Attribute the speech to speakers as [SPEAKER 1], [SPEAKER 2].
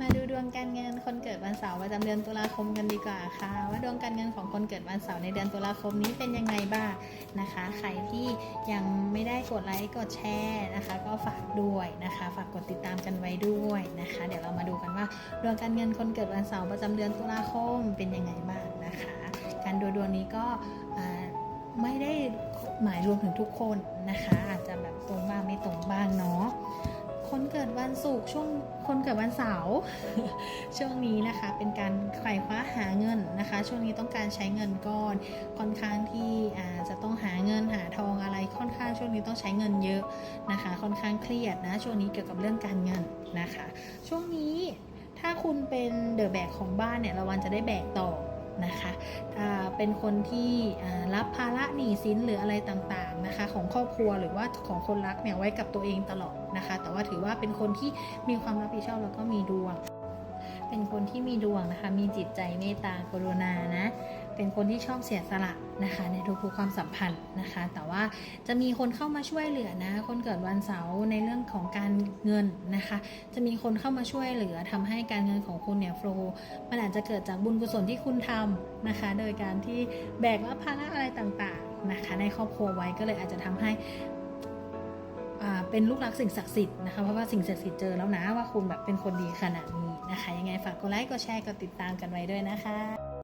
[SPEAKER 1] มาดูดวงการเงินคนเกิดวันเสาร์ประจำเดือนตุลาคมกันดีกว่าค่ะ ว่าดวงการเงินของคนเกิดวันเสาร์ในเดือนตุลาคมนี้เป็นยังไงบ้างนะคะ ใครที่ยังไม่ได้กดไลค์กดแชร์นะคะ ก็ฝากด้วยนะคะ ฝากกดติดตามกันไว้ด้วยนะคะ เดี๋ยวเรามาดูกันว่าดวงการเงินคนเกิดวันเสาร์ประจำเดือนตุลาคมเป็นยังไงบ้างนะคะ การดูดวงนี้ก็ไม่ได้หมายรวมถึงทุกคนนะคะ อาจจะแบบตรงบ้างไม่ตรงบ้างเนาะ ดวันศุกร์ช่วงคนเกิดวันเสาร์ช่วงนี้นะคะเป็นการไขว่คว้าหาเงินนะคะ ช่วงนี้ต้องการใช้เงินก้อนค่อนข้างที่จะต้องหาเงินหาทองอะไรค่อนข้างช่วงนี้ต้องใช้เงินเยอะนะคะ ค่อนข้างเครียดนะช่วงนี้เกี่ยวกับเรื่องการเงินนะคะ ช่วงนี้ถ้าคุณเป็นเดอะแบกของบ้านเนี่ยระวังจะได้แบกต่อ นะคะถ้าเป็นคนที่รับภาระหนี้สินหรืออะไรต่างๆนะคะ ของครอบครัวหรือว่าของคนรักเนี่ยไว้กับตัวเองตลอดนะคะ แต่ว่าถือว่าเป็นคนที่มีความรับผิดชอบแล้วก็มีดวง เป็นคนที่มีดวงนะคะ มีจิตใจเมตตากรุณานะ เป็นคนที่ชอบเสียสละนะคะ ในทุกๆความสัมพันธ์นะคะ แต่ว่าจะมีคนเข้ามาช่วยเหลือนะ คนเกิดวันเสาร์ในเรื่องของการเงินนะคะ จะมีคนเข้ามาช่วยเหลือทำให้การเงินของคุณเนี่ยโฟล์มันอาจจะเกิดจากบุญกุศลที่คุณทำนะคะ โดยการที่แบกรับภาระอะไรต่างๆนะคะ ในครอบครัวไว้ก็เลยอาจจะทำให้อ่าเป็นลูกรักสิ่งศักดิ์สิทธิ์นะคะเพราะว่าสิ่งศักดิ์สิทธิ์เจอแล้วนะว่าคุณแบบเป็นคนดีขนาดนี้นะคะ ยังไงฝากกดไลค์กดแชร์กดติดตามกันไว้ด้วยนะคะ